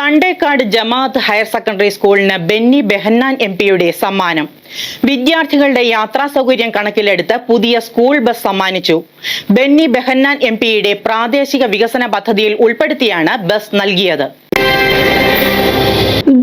തണ്ടേക്കാട് ജമാഅത്ത് higher secondary സ്കൂളിന് Benny Behanan M പിയുടെ സമ്മാനം. വിദ്യാർത്ഥികളുടെ യാത്രാ സൗകര്യം കണക്കിലെടുത്ത് പുതിയ സ്കൂൾ ബസ് സമ്മാനിച്ചു. ബെന്നി ബെഹന്നാൻ എം പിയുടെ പ്രാദേശിക വികസന പദ്ധതിയിൽ ഉൾപ്പെടുത്തിയാണ് ബസ് നൽകിയത്.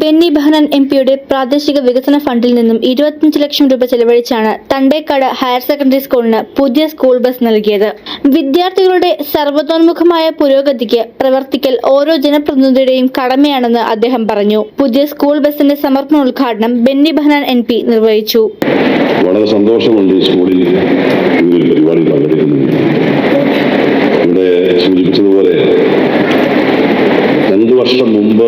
ബെന്നി ബെഹനാൻ എം പിയുടെ പ്രാദേശിക വികസന ഫണ്ടിൽ നിന്നും ഇരുപത്തിയഞ്ച് ലക്ഷം രൂപ ചെലവഴിച്ചാണ് തണ്ടേക്കാട് ഹയർ സെക്കൻഡറി സ്കൂളിന് പുതിയ സ്കൂൾ ബസ് നൽകിയത്. വിദ്യാർത്ഥികളുടെ സർവതോന്മുഖമായ പുരോഗതിക്ക് പ്രവർത്തിക്കൽ ഓരോ ജനപ്രതിനിധിയുടെയും കടമയാണെന്ന് അദ്ദേഹം പറഞ്ഞു. പുതിയ സ്കൂൾ ബസിന്റെ സമർപ്പണ ഉദ്ഘാടനം ബെന്നി ബഹനാൻ എം നിർവഹിച്ചു. വളരെ സന്തോഷമുണ്ട് സ്കൂളിൽ ഇങ്ങനൊരു പരിപാടി പങ്കെടുക്കുന്നത് ഇവിടെ സൂചിപ്പിച്ചതുപോലെ രണ്ടു വർഷം മുമ്പ്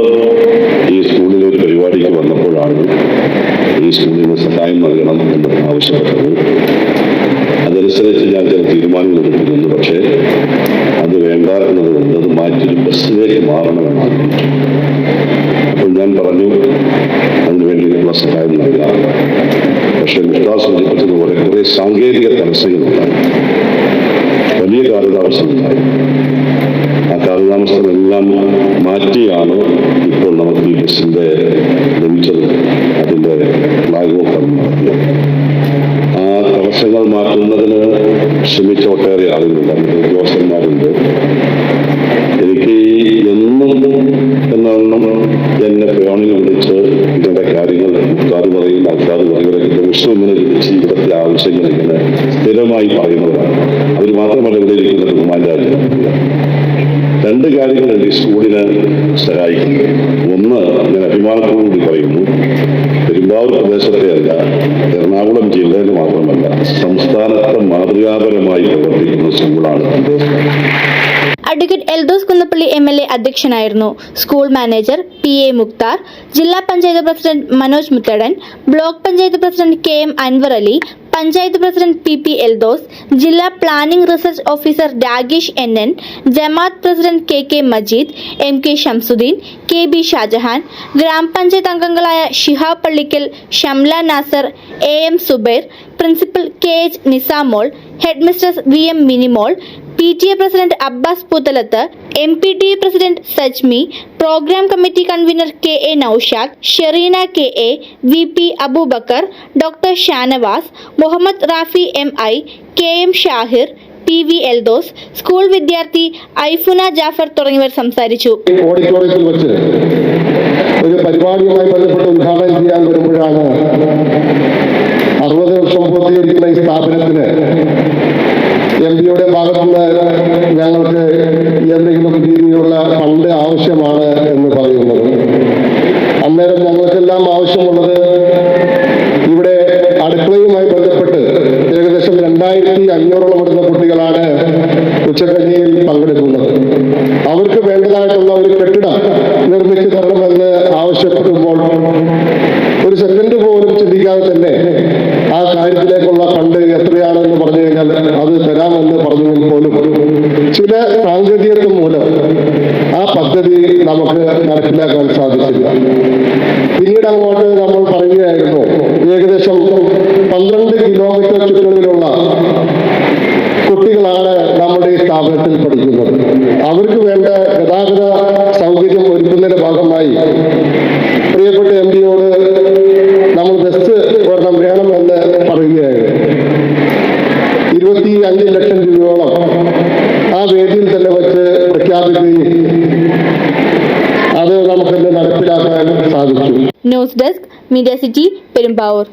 ഈ സ്കൂളിൽ ഒരു പരിപാടിക്ക് വന്നപ്പോഴാണ് സ്കൂളിന് സഹായം നൽകണം എന്ന് ആവശ്യപ്പെട്ടത് അതനുസരിച്ച് ഞാൻ ചില തീരുമാനങ്ങൾ എടുത്തിരുന്നു പക്ഷേ അത് വേണ്ട എന്നതുകൊണ്ട് അത് മാറ്റി ബസ്സിലേക്ക് മാറണമെന്നാണ് അപ്പോൾ ഞാൻ പറഞ്ഞു അതിനുവേണ്ടിയുള്ള സഹായം നൽകാം. പക്ഷേ മിഷ്ടാ സൂചിപ്പിച്ചതുപോലെ കുറെ സാങ്കേതിക തടസ്സങ്ങളുണ്ടായി. വലിയ കാലതാമസമുണ്ടായി. ആ കാലതാമസമെല്ലാം മാറ്റിയാണ് ഇപ്പോൾ നമുക്ക് ഈ ബസ്സിന്റെ ലഭിച്ചത് ഉദ്യോഗസ്ഥന്മാരുണ്ട് എനിക്ക് എന്നും എന്നോണം എന്നെ ഫോണിൽ വിളിച്ച് ഇതിന്റെ കാര്യങ്ങൾ മുക്കാർ പറയും ആൾക്കാർ പറയും ദിവസവും ഇങ്ങനെ വിളിച്ച് ഇവിടുത്തെ ആവശ്യങ്ങൾ ഇങ്ങനെ സ്ഥിരമായി പറയുന്നവരാണ്. അവർ മാത്രമല്ല ഇവിടെ ഇരിക്കുന്ന കുമാരാജ് രണ്ട് കാര്യങ്ങൾ എന്റെ സ്കൂളിനെ സഹായിക്കുന്നു ഒന്ന് ഞാൻ അഭിമാനത്തോടുകൂടി പറയുന്നു പെരുമ്പാവൂർ പ്രദേശത്തെ അല്ല എറണാകുളം ജില്ലയിൽ മാത്രമല്ല സംസ്ഥാനത്ത് മാതൃകാപരമായി പ്രവർത്തിക്കുന്ന സ്കൂളാണ്. Advocate Eldhose Kunnappilly M L A അധ്യക്ഷനായിരുന്നു. School manager P A Mukthar ജില്ലാ panchayat president Manoj Muthadan block panchayat president K M Anwar Ali panchayat president P P Eldhose ജില്ലാ planning research officer Ragesh N N ജമാഅത്ത് president K K Majeed M K Shamsuddin K B Shahjahan ഗ്രാമപഞ്ചായത്ത് അംഗങ്ങളായ Shihab Pallikkal Shamla Nasar A M Zubair principal K H Nizamol head mistress V M Minimol P T A president Abbas Puthalath M P T A president Sajmi programme committee convener K A Noushad Shereena K A V P Aboobacker doctor Shanavas Muhammed Rafi M I K M Shahir P V Eldhose school വിദ്യാർത്ഥി ഐഫുന ജാഫർ തുടങ്ങിയവർ സംസാരിച്ചു. ഓഡിറ്റോറിയത്തിൽ ഒരു പരിപാടിയുമായി ബന്ധപ്പെട്ട് ഉദ്ഘാടനം ചെയ്യാൻ വരുമ്പോഴാണ് അറുപത് വർഷം പൂർത്തീകരിക്കുന്ന ഈ സ്ഥാപനത്തിന് എം പിയുടെ ഭാഗത്തുനിന്ന് ഞങ്ങൾക്ക് എന്തെങ്കിലും രീതിയിലുള്ള ഫണ്ട് ആവശ്യമാണ് എന്ന് പറയുന്നത്. അന്നേരം ഞങ്ങൾക്കെല്ലാം ആവശ്യമുള്ളത് ഇവിടെ അടുക്കളയുമായി ബന്ധപ്പെട്ട് ഏകദേശം രണ്ടായിരത്തി അഞ്ഞൂറോളം വരുന്ന കുട്ടികളാണ് ഉച്ചക്കഞ്ഞിയിൽ പങ്കെടുക്കുന്നത്. അവർക്ക് വേണ്ടതായിട്ടുള്ള ഒരു കെട്ടിടം നിർമ്മിച്ചു തരണമെന്ന് ആവശ്യപ്പെടുമ്പോൾ ഒരു സെക്കൻഡ് പോലും ചിന്തിക്കാതെ തന്നെ ആ കാര്യത്തിലേക്കുള്ള ഫണ്ട് എത്രയാണെന്ന് പറഞ്ഞു കഴിഞ്ഞാൽ അത് തരാമെന്ന് പറഞ്ഞെങ്കിൽ പോലും ചില സാങ്കേതികത്വം മൂലം ആ പദ്ധതി നമുക്ക് നടപ്പിലാക്കാൻ സാധിച്ചില്ല. പിന്നീട് അങ്ങോട്ട് നമ്മൾ പറയുകയായിരുന്നു ഏകദേശം പന്ത്രണ്ട് കിലോമീറ്റർ ചുറ്റളവിലുള്ള കുട്ടികളാണ് നമ്മുടെ ഈ സ്ഥാപനത്തിൽ പഠിക്കുന്നത്. അവർക്ക് വേണ്ട ഗതാഗത സൗകര്യം ഒരുക്കുന്നതിന്റെ ഭാഗമായി പ്രിയപ്പെട്ട എം പിയോട് ഇരുപത്തി അഞ്ച് ലക്ഷം രൂപയോളം ആ വേദിയിൽ തന്നെ വെച്ച് പ്രഖ്യാപിക്കുകയും അത് നമുക്കിന്ന് നടപ്പിലാക്കാൻ സാധിച്ചു. News desk media city Perumbavoor.